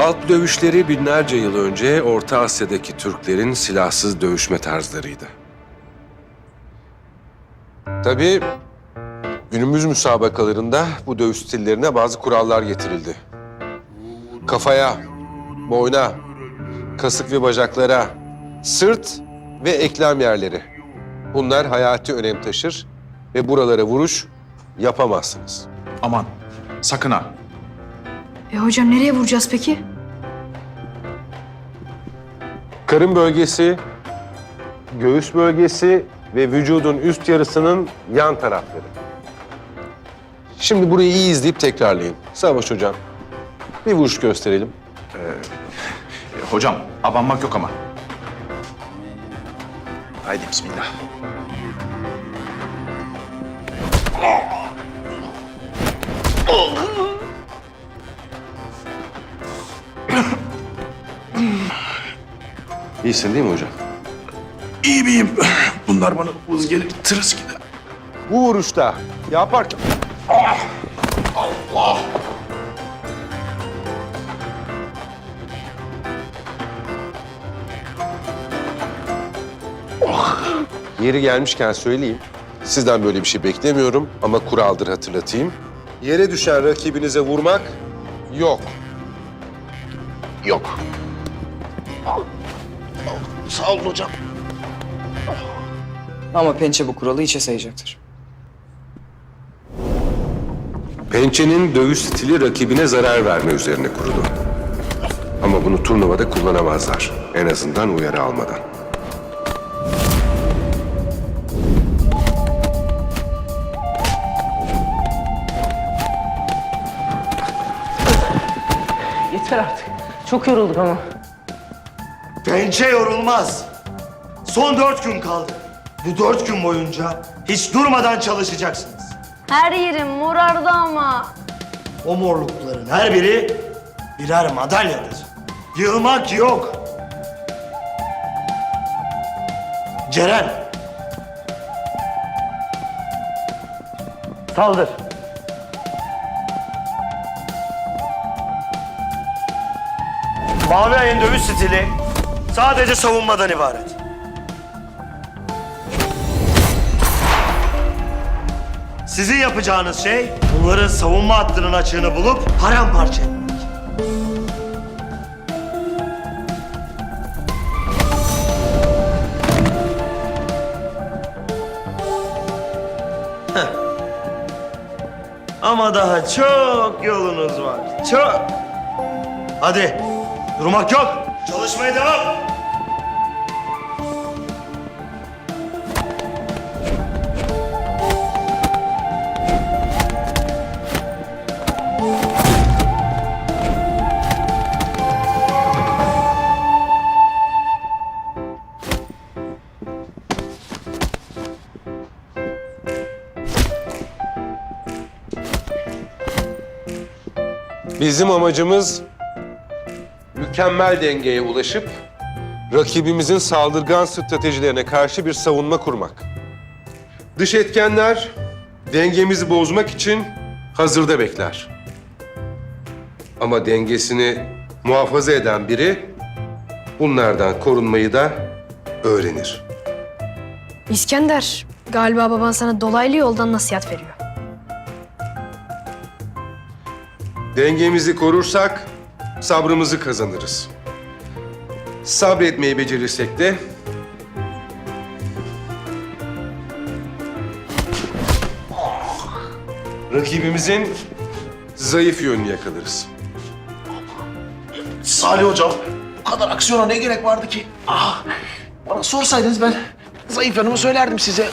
Halk dövüşleri binlerce yıl önce Orta Asya'daki Türklerin silahsız dövüşme tarzlarıydı. Tabii günümüz müsabakalarında bu dövüş stillerine bazı kurallar getirildi. Kafaya, boyna, kasık ve bacaklara, sırt ve eklem yerleri. Bunlar hayati önem taşır ve buralara vuruş yapamazsınız. Aman sakın ha. E hocam nereye vuracağız peki? Karın bölgesi, göğüs bölgesi ve vücudun üst yarısının yan tarafları. Şimdi burayı iyi izleyip tekrarlayın. Savaş hocam, bir vuruş gösterelim. E, hocam abanmak yok ama. Haydi bismillah. İyisin değil mi hocam? İyi miyim? Bunlar bana vız gelir, tırıs gider. Bu vuruşta yaparken... Yeri gelmişken söyleyeyim. Sizden böyle bir şey beklemiyorum ama kuraldır hatırlatayım. Yere düşen rakibinize vurmak yok. Yok. Sağ olun hocam. Ama pençe bu kuralı hiçe sayacaktır. Pençenin dövüş stili rakibine zarar verme üzerine kurulu. Ama bunu turnuvada kullanamazlar. En azından uyarı almadan. Yeter artık. Çok yorulduk ama. Pençe yorulmaz. Son dört gün kaldı. Bu dört gün boyunca hiç durmadan çalışacaksınız. Her yerim morardı ama. O morlukların her biri birer madalyadır. Yılmak yok. Ceren. Saldır. Mavi ayın dövüş stili sadece savunmadan ibaret. Sizin yapacağınız şey bunların savunma hattının açığını bulup paramparça etmek. Ama daha çok yolunuz var. Çok. Hadi. Durmak yok. Çalışmaya devam. Bizim amacımız mükemmel dengeye ulaşıp rakibimizin saldırgan stratejilerine karşı bir savunma kurmak. Dış etkenler dengemizi bozmak için hazırda bekler. Ama dengesini muhafaza eden biri bunlardan korunmayı da öğrenir. İskender, galiba baban sana dolaylı yoldan nasihat veriyor. Dengemizi korursak sabrımızı kazanırız. Sabretmeyi becerirsek de rakibimizin zayıf yönünü yakalarız. Salih hocam, bu kadar aksiyona ne gerek vardı ki? Ah, bana sorsaydınız ben zayıf yanımı söylerdim size.